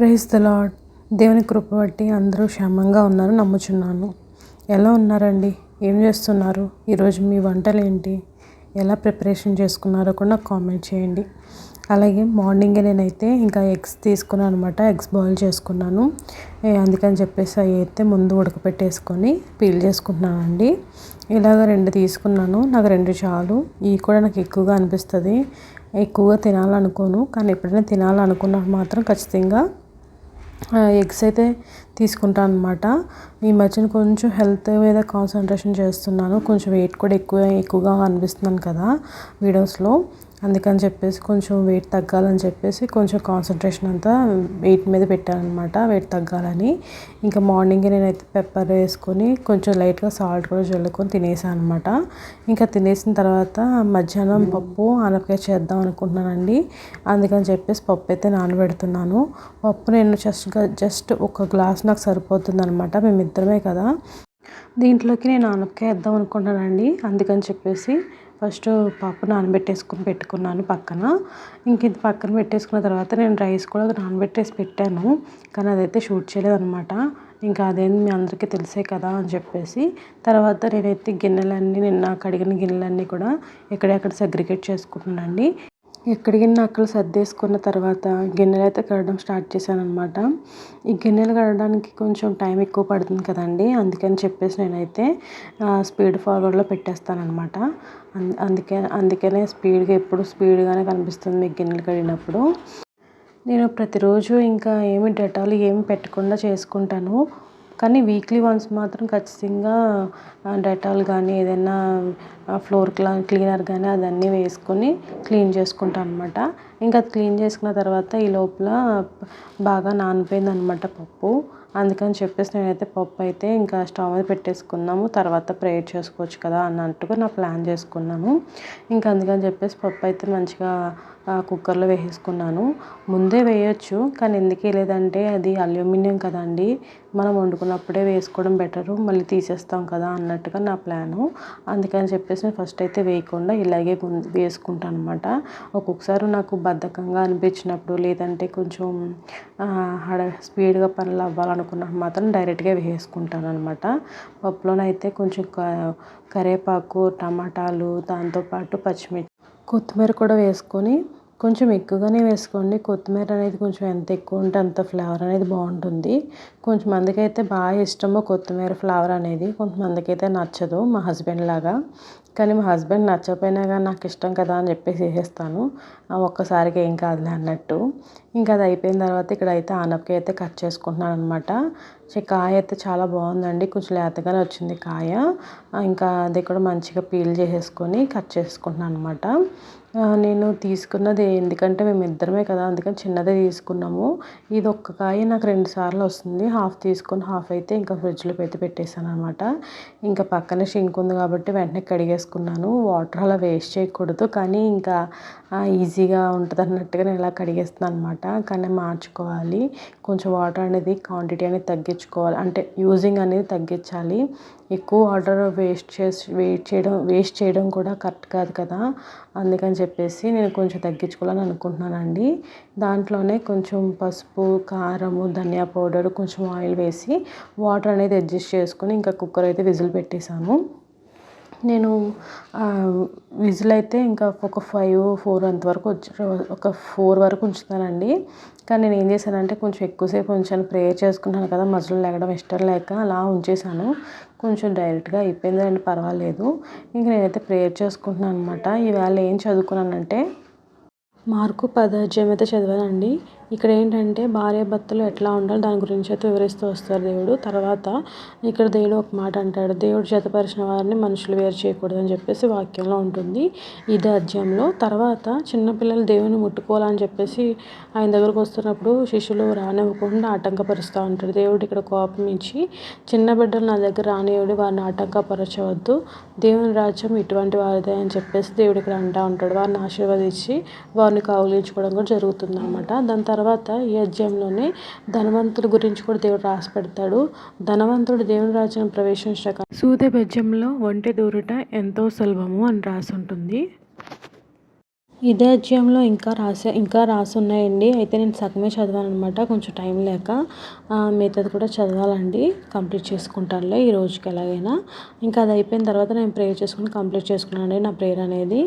Praise the lord దేవుని కృప బట్టి అందరూ క్షేమంగా ఉన్నారు నమ్ముచున్నాను. ఎలా ఉన్నారండి? ఏం చేస్తున్నారు? ఈరోజు మీ వంటలు ఏంటి ఎలా ప్రిపరేషన్ చేసుకున్నారో కూడా నాకు కామెంట్ చేయండి. అలాగే మార్నింగే నేనైతే ఇంకా ఎగ్స్ తీసుకున్నాను అనమాట ఎగ్స్ బాయిల్ చేసుకున్నాను. అందుకని చెప్పేసి అవి అయితే ముందు ఉడకపెట్టేసుకొని పీల్ చేసుకుంటున్నానండి. ఇలాగ రెండు తీసుకున్నాను. నాకు రెండు చాలు. ఇవి కూడా నాకు ఎక్కువగా అనిపిస్తుంది. ఎక్కువగా తినాలనుకోను. కానీ ఎప్పుడైనా తినాలనుకున్నా మాత్రం ఖచ్చితంగా ఎగ్స్ అయితే తీసుకుంటాను అనమాట ఈ మధ్యన కొంచెం హెల్త్ మీద కాన్సన్ట్రేషన్ చేస్తున్నాను. కొంచెం వెయిట్ కూడా ఎక్కువ ఎక్కువగా అనిపిస్తున్నాను కదా వీడియోస్లో. అందుకని చెప్పేసి కొంచెం వెయిట్ తగ్గాలని చెప్పేసి కొంచెం కాన్సన్ట్రేషన్ అంతా వెయిట్ మీద పెట్టాను అనమాట వెయిట్ తగ్గాలని. ఇంకా మార్నింగ్ నేనైతే పెప్పర్ వేసుకొని కొంచెం లైట్గా సాల్ట్ కూడా చల్లుకొని తినేసాను అనమాట ఇంకా తినేసిన తర్వాత మధ్యాహ్నం పప్పు ఆనపకాయ చేద్దాం అనుకుంటున్నానండి. అందుకని చెప్పేసి పప్పు అయితే నానబెడుతున్నాను. పప్పు నేను జస్ట్గా జస్ట్ ఒక గ్లాస్ నాకు సరిపోతుంది అనమాట మేమిద్దరమే కదా. దీంట్లోకి నేను ఆనపకాయ వేద్దాం అనుకుంటున్నానండి. అందుకని చెప్పేసి ఫస్ట్ పప్పు నానబెట్టేసుకుని పెట్టుకున్నాను పక్కన. ఇంక ఇది పక్కన పెట్టేసుకున్న తర్వాత నేను రైస్ కూడా నానబెట్టేసి పెట్టాను. కానీ అదైతే షూట్ చేయలేదన్నమాట. ఇంకా అదేంది మీ అందరికీ తెలిసే కదా అని చెప్పేసి. తర్వాత నేనైతే గిన్నెలన్నీ నిన్న కడిగిన గిన్నెలన్నీ కూడా ఎక్కడెక్కడ సెగ్రిగేట్ చేసుకుంటున్నానండి. ఎక్కడికి అక్కడ సర్దేసుకున్న తర్వాత గిన్నెలు అయితే కడగడం స్టార్ట్ చేశాను అనమాట ఈ గిన్నెలు కడగడానికి కొంచెం టైం ఎక్కువ పడుతుంది కదండి. అందుకని చెప్పేసి నేనైతే స్పీడ్ ఫార్వర్డ్లో పెట్టేస్తాను అనమాట అందుకే అందుకనే స్పీడ్గా ఎప్పుడు స్పీడ్గానే కనిపిస్తుంది మీకు గిన్నెలు కడిగినప్పుడు. నేను ప్రతిరోజు ఇంకా ఏమి డెటాల్ ఏమి పెట్టకుండా చేసుకుంటాను. కానీ వీక్లీ వన్స్ మాత్రం ఖచ్చితంగా డెటాల్ కానీ ఏదైనా ఫ్లోర్ క్లా క్లీనర్ కానీ అదన్నీ వేసుకొని క్లీన్ చేసుకుంటాను అనమాట ఇంకా అది క్లీన్ చేసుకున్న తర్వాత ఈ లోపల బాగా నానిపోయింది అనమాట పప్పు. అందుకని చెప్పేసి నేనైతే పప్పు అయితే ఇంకా స్టవ్ మీద పెట్టేసుకున్నాము. తర్వాత ప్రేయర్ చేసుకోవచ్చు కదా అన్నట్టుగా నా ప్లాన్ చేసుకున్నాము. ఇంకా అందుకని చెప్పేసి పప్పు అయితే మంచిగా కుక్కర్లో వేసేసుకున్నాను. ముందే వేయొచ్చు కానీ ఎందుకు వేయలేదంటే అది అల్యూమినియం కదండి మనం వండుకున్నప్పుడే వేసుకోవడం బెటరు మళ్ళీ తీసేస్తాం కదా అన్నట్టుగా నా ప్లాను. అందుకని చెప్పేసి నేను ఫస్ట్ అయితే వేయకుండా ఇలాగే వేసుకుంటాను అనమాట ఒక్కొక్కసారి నాకు బద్ధకంగా అనిపించినప్పుడు లేదంటే కొంచెం హడ స్పీడ్గా పనులు అవ్వాలనుకున్నప్పుడు మాత్రం డైరెక్ట్గా వేసుకుంటాను అనమాట పప్పులోనైతే కొంచెం కరివేపాకు టమాటాలు దాంతోపాటు పచ్చిమిర్చి కొత్తిమీర కూడా వేసుకొని కొంచెం ఎక్కువగానే వేసుకోండి. కొత్తిమీర అనేది కొంచెం ఎంత ఎక్కువ ఉంటే అంత ఫ్లేవర్ అనేది బాగుంటుంది. కొంతమందికి అయితే బాగా ఇష్టము కొత్తిమీర ఫ్లేవర్ అనేది. కొంతమందికి అయితే నచ్చదు మా హస్బెండ్ లాగా. కానీ మా హస్బెండ్ నచ్చకపోయినా కానీ నాకు ఇష్టం కదా అని చెప్పేసి వేసేస్తాను. ఒక్కసారికి ఏం కాదులే అన్నట్టు. ఇంకా అది అయిపోయిన తర్వాత ఇక్కడ అయితే ఆనపకాయ అయితే కట్ చేసుకుంటున్నాను అనమాట కాయ అయితే చాలా బాగుందండి. కొంచెం లేతగానే వచ్చింది కాయ. ఇంకా అది కూడా మంచిగా పీల్ చేసేసుకొని కట్ చేసుకుంటున్నాను అనమాట నేను తీసుకున్నది ఎందుకంటే మేము ఇద్దరమే కదా అందుకని చిన్నదే తీసుకున్నాము. ఇది ఒక్క కాయ నాకు రెండు సార్లు వస్తుంది. హాఫ్ తీసుకొని హాఫ్ అయితే ఇంకా ఫ్రిడ్జ్లో పెట్టి పెట్టేశాను అనమాట ఇంకా పక్కనే షింక్ ఉంది కాబట్టి వెంటనే కడిగేసుకున్నాను. వాటర్ అలా వేస్ట్ చేయకూడదు కానీ ఇంకా ఈజీగా ఉంటుంది అన్నట్టుగా నేను ఇలా కడిగేస్తున్నాను అనమాట కానీ మార్చుకోవాలి. కొంచెం వాటర్ అనేది క్వాంటిటీ అనేది తగ్గించుకోవాలి. అంటే యూజింగ్ అనేది తగ్గించాలి. ఎక్కువ వాటర్ వేస్ట్ చేసి వెయిట్ చేయడం వేస్ట్ చేయడం కూడా కరెక్ట్ కాదు కదా. అందుకని చెప్పేసి నేను కొంచెం తగ్గించుకోవాలని అనుకుంటున్నానండి. దాంట్లోనే కొంచెం పసుపు కారము ధనియా పౌడర్ కొంచెం ఆయిల్ వేసి వాటర్ అనేది అడ్జస్ట్ చేసుకుని ఇంకా కుక్కర్ అయితే విజిల్ పెట్టేశాను నేను విజిల్ అయితే ఇంకా ఒక ఫైవ్ ఫోర్ అంతవరకు వచ్చి ఒక ఫోర్ వరకు ఉంచుతానండి. కానీ నేను ఏం చేశానంటే కొంచెం ఎక్కువసేపు ఉంచాను. ప్రేయర్ చేసుకున్నాను కదా మధ్యలో లేగడం ఇష్టం లేక అలా ఉంచేసాను కొంచెం డైరెక్ట్గా అయిపోయిందండి పర్వాలేదు. ఇంక నేనైతే ప్రేయర్ చేసుకుంటున్నాను అనమాట ఈవేళ ఏం చదువుకున్నానంటే మార్కు పదాధ్యాయం అయితే చదివానండి. ఇక్కడ ఏంటంటే భార్య భర్తలు ఎట్లా ఉండాలి దాని గురించి అయితే వివరిస్తూ వస్తారు దేవుడు. తర్వాత ఇక్కడ దేవుడు ఒక మాట అంటాడు. దేవుడు జతపరిచిన వారిని మనుషులు వేరు చేయకూడదు అని చెప్పేసి వాక్యంలో ఉంటుంది. ఇదే అధ్యాయంలో. తర్వాత చిన్నపిల్లలు దేవుని ముట్టుకోవాలని చెప్పేసి ఆయన దగ్గరకు వస్తున్నప్పుడు శిష్యులు రానివ్వకుండా ఆటంకపరుస్తూ ఉంటాడు దేవుడు ఇక్కడ కోపం ఇచ్చి చిన్న బిడ్డలు నా దగ్గర రానివ్వడు వారిని ఆటంకపరచవద్దు. దేవుని రాజ్యం ఇటువంటి వారిదే అని చెప్పేసి దేవుడు ఇక్కడ అంటూ ఉంటాడు. వారిని ఆశీర్వదించి వారిని కౌగిలించుకోవడం కూడా జరుగుతుంది అనమాట దాని తర్వాత తర్వాత ఈ అధ్యాయంలోనే ధనవంతుడి గురించి కూడా దేవుడు రాసి పెడతాడు. ధనవంతుడు దేవుని రాజ్యం ప్రవేశించక సూదే పద్యంలో ఒంటి దూరుట ఎంతో సులభము అని రాసి ఉంటుంది. ఇదే అధ్యాయంలో ఇంకా రాసే ఇంకా రాసి ఉన్నాయండి అయితే నేను సగమే చదివాను అనమాట కొంచెం టైం లేక మిగతాది కూడా చదవాలండి. కంప్లీట్ చేసుకుంటానులే ఈ రోజుకి ఎలాగైనా. ఇంకా అది అయిపోయిన తర్వాత నేను ప్రేయర్ చేసుకుని కంప్లీట్ చేసుకున్నాను నా ప్రేయర్ అనేది.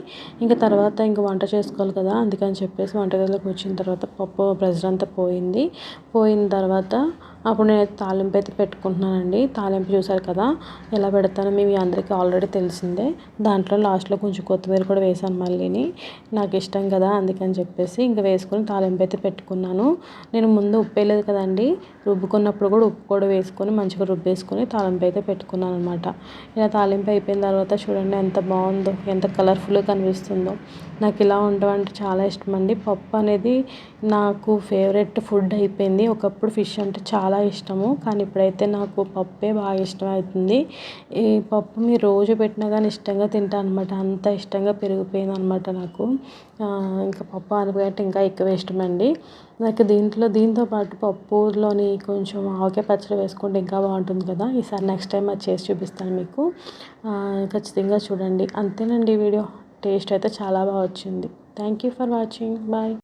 ఇంకా తర్వాత ఇంకా వంట చేసుకోవాలి కదా అందుకని చెప్పేసి వంటగదిలోకి వచ్చిన తర్వాత పప్పు ప్రెజర్ అంతా పోయింది. పోయిన తర్వాత అప్పుడు నేను తాలింపు అయితే పెట్టుకుంటున్నానండి. తాలింపు చూసారు కదా ఎలా పెడతానో మీ అందరికీ ఆల్రెడీ తెలిసిందే. దాంట్లో లాస్ట్లో కొంచెం కొత్తిమీర కూడా వేసాను మళ్ళీని. నాకు ఇష్టం కదా అందుకని చెప్పేసి ఇంకా వేసుకొని తాలింపు అయితే పెట్టుకున్నాను. నేను ముందు ఉప్పు వేయలేదు కదండి రుబ్బుకున్నప్పుడు కూడా ఉప్పు కూడా వేసుకొని మంచిగా రుబ్బేసుకొని తాలింపు అయితే పెట్టుకున్నాను అనమాట ఇలా తాలింపు అయిపోయిన తర్వాత చూడండి ఎంత బాగుందో ఎంత కలర్ఫుల్గా కనిపిస్తుందో. నాకు ఇలా ఉండడం అంటే చాలా ఇష్టం అండి. పప్పు అనేది నాకు ఫేవరెట్ ఫుడ్ అయిపోయింది. ఒకప్పుడు ఫిష్ అంటే చాలా ఇష్టము. కానీ ఇప్పుడైతే నాకు పప్పే బాగా ఇష్టం అవుతుంది ఈ పప్పు మీరు రోజు పెట్టినా కానీ ఇష్టంగా తింటాను అనమాట అంత ఇష్టంగా పెరిగిపోయింది అనమాట నాకు ఇంకా పప్పు అనబట్టి ఇంకా ఎక్కువ ఇష్టమండి. నాకు దీంట్లో దీంతో పాటు పప్పులోని కొంచెం ఆవకాయ పచ్చడి వేసుకుంటే ఇంకా బాగుంటుంది కదా. ఈసారి నెక్స్ట్ టైం అది చేసి చూపిస్తాను మీకు. ఖచ్చితంగా చూడండి. అంతేనండి వీడియో. టేస్ట్ అయితే చాలా బాగా వచ్చింది. Thank you for watching bye